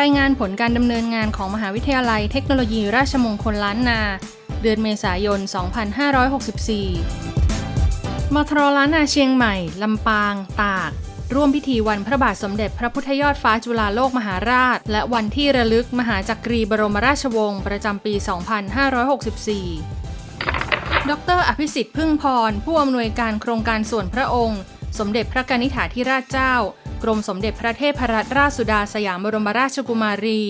รายงานผลการดำเนินงานของมหาวิทยาลัยเทคโนโลยีราชมงคลล้านนา เดือนเมษายน 2564 มทรล้านนาเชียงใหม่ ลำปาง ตาก ร่วมพิธีวันพระบาทสมเด็จพระพุทธยอดฟ้าจุฬาโลกมหาราช และวันที่ระลึกมหาจักรีบรมราชวงศ์ประจำปี 2564 ดร อภิสิทธิ์พึ่งพร ผู้อำนวยการโครงการส่วนพระองค์ สมเด็จพระกนิษฐาธิราชเจ้า กรมสมเด็จพระเทพรัตนราชสุดาสยามบรมราชกุมารี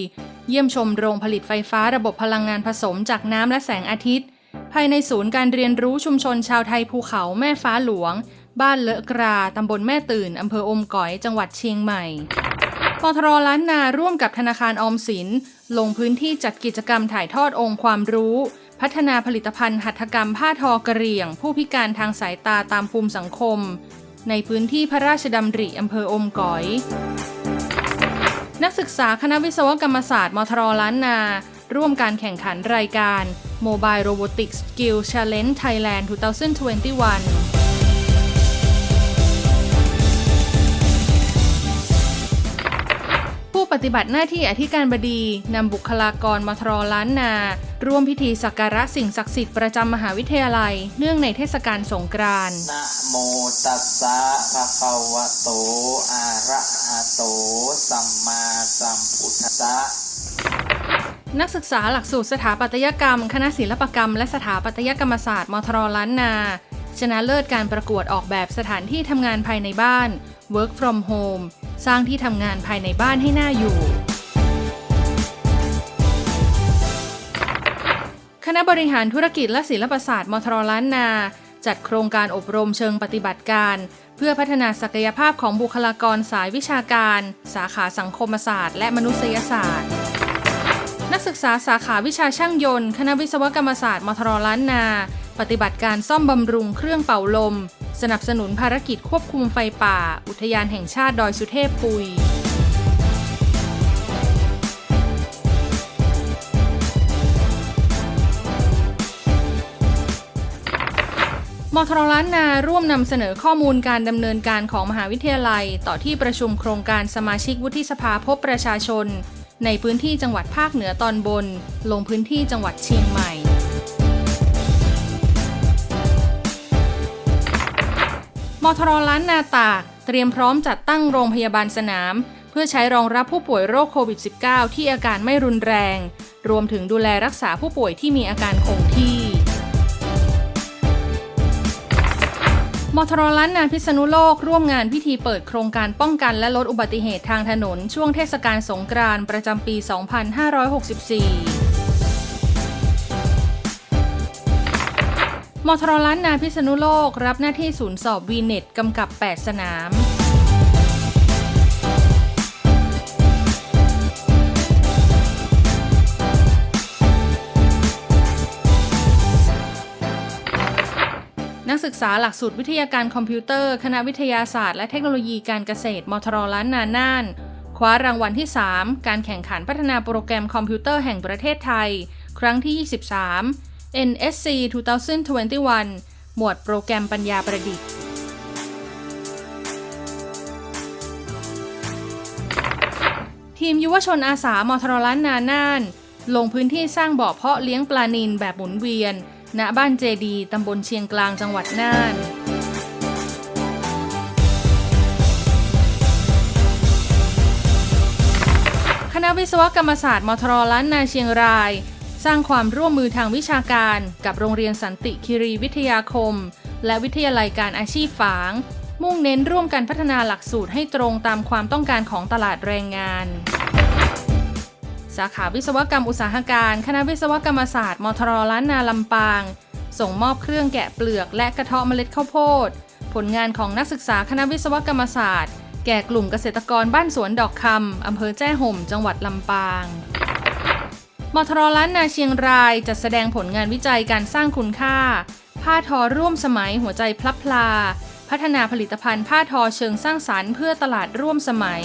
เยี่ยมชมโรงผลิตไฟฟ้าระบบพลังงานผสมจากน้ำและแสงอาทิตย์ ภายในศูนย์การเรียนรู้ชุมชนชาวไทยภูเขาแม่ฟ้าหลวง บ้านเลอะกราตำบลแม่ตื่นอำเภออมก๋อยจังหวัดเชียงใหม่ปตรล้านนาร่วมกับธนาคารออมสิน ลงพื้นที่จัดกิจกรรมถ่ายทอดองค์ความรู้ พัฒนาผลิตภัณฑ์หัตถกรรมผ้าทอกระเหรี่ยง ผู้พิการทางสายตาตามภูมิสังคม ในพื้นที่พระราชดำริอำเภออมก๋อย นักศึกษาคณะวิศวกรรมศาสตร์มทรล้านนา ร่วมการแข่งขันรายการ Mobile Robotics Skill Challenge Thailand 2021 ปฏิบัติหน้าที่อธิการบดีนำบุคลากรมทรล้านนา ร่วมพิธีสักการะสิ่งศักดิ์สิทธิ์ประจำมหาวิทยาลัย เนื่องในเทศกาลสงกรานต์นะโมตัสสะภะคะวะโต อะระหะโต สัมมาสัมพุทธัสสะนักศึกษาหลักสูตรสถาปัตยกรรม คณะศิลปกรรม และสถาปัตยกรรมศาสตร์มทรล้านนา ชนะเลิศการประกวดออกแบบสถานที่ทำงานภายในบ้าน Work from Home สร้างที่ทำงานภายในบ้านให้น่าอยู่ คณะบริหารธุรกิจและศิลปศาสตร์มทรล้านนา จัดโครงการอบรมเชิงปฏิบัติการ เพื่อพัฒนาศักยภาพของบุคลากรสายวิชาการ สาขาสังคมศาสตร์และมนุษยศาสตร์นักศึกษาสาขาวิชาช่างยนต์ คณะวิศวกรรมศาสตร์มทรล้านนา ปฏิบัติการซ่อมบำรุงเครื่องเป่าลม สนับสนุนภารกิจควบคุมไฟป่า อุทยานแห่งชาติดอยสุเทพปุย มทรล้านนาร่วมนำเสนอข้อมูลการดำเนินการของมหาวิทยาลัย ต่อที่ประชุมโครงการสมาชิกวุฒิสภาพบประชาชน ในพื้นที่จังหวัดภาคเหนือตอนบน ลงพื้นที่จังหวัดเชียงใหม่ มทรล้านนาตากเตรียมพร้อมจัดตั้งโรงพยาบาลสนาม เพื่อใช้รองรับผู้ป่วยโรคโควิด -19 ที่อาการไม่รุนแรง รวมถึงดูแลรักษาผู้ป่วยที่มีอาการคงที่มทรล้านนาพิษณุโลกร่วมงานพิธีเปิดโครงการป้องกันและลดอุบัติเหตุทางถนน ช่วงเทศกาลสงกรานต์ประจำปี 2564 มทรล้านนาพิษณุโลก รับหน้าที่ศูนย์สอบวีเน็ตกำกับ 8 สนาม นักศึกษาหลักสูตรวิทยาการคอมพิวเตอร์ คณะวิทยาศาสตร์และเทคโนโลยีการเกษตรมทรล้านนาน่าน คว้ารางวัลที่ 3 การแข่งขันพัฒนาโปรแกรมคอมพิวเตอร์แห่งประเทศไทย ครั้งที่ 23 NSC 2021 หมวดโปรแกรมปัญญาประดิษฐ์ ทีมยุวชนอาสามทรล้านนาน่าน ลงพื้นที่สร้างบ่อเพาะเลี้ยงปลานิลแบบหมุนเวียน ณ บ้านเจดี ตำบลเชียงกลางจังหวัดน่านคณะวิศวกรรมศาสตร์มทรล้านนาเชียงราย สร้างความร่วมมือทางวิชาการกับโรงเรียนสันติคิรีวิทยาคม และวิทยาลัยการอาชีพฝาง มุ่งเน้นร่วมกันพัฒนาหลักสูตรให้ตรงตามความต้องการของตลาดแรงงาน สาขาวิศวกรรมอุตสาหการ คณะวิศวกรรมศาสตร์มทรล้านนาลำปาง ส่งมอบเครื่องแกะเปลือกและกระเทาะเมล็ดข้าวโพด ผลงานของนักศึกษาคณะวิศวกรรมศาสตร์ แก่กลุ่มเกษตรกรบ้านสวนดอกคำอำเภอแจ้ห่ม จังหวัดลำปาง มทรล้านนาเชียงรายจัดแสดงผลงานวิจัยการสร้างคุณค่า ผ้าทอร่วมสมัยหัวใจพลับพลา พัฒนาผลิตภัณฑ์ผ้าทอเชิงสร้างสรรค์เพื่อตลาดร่วมสมัย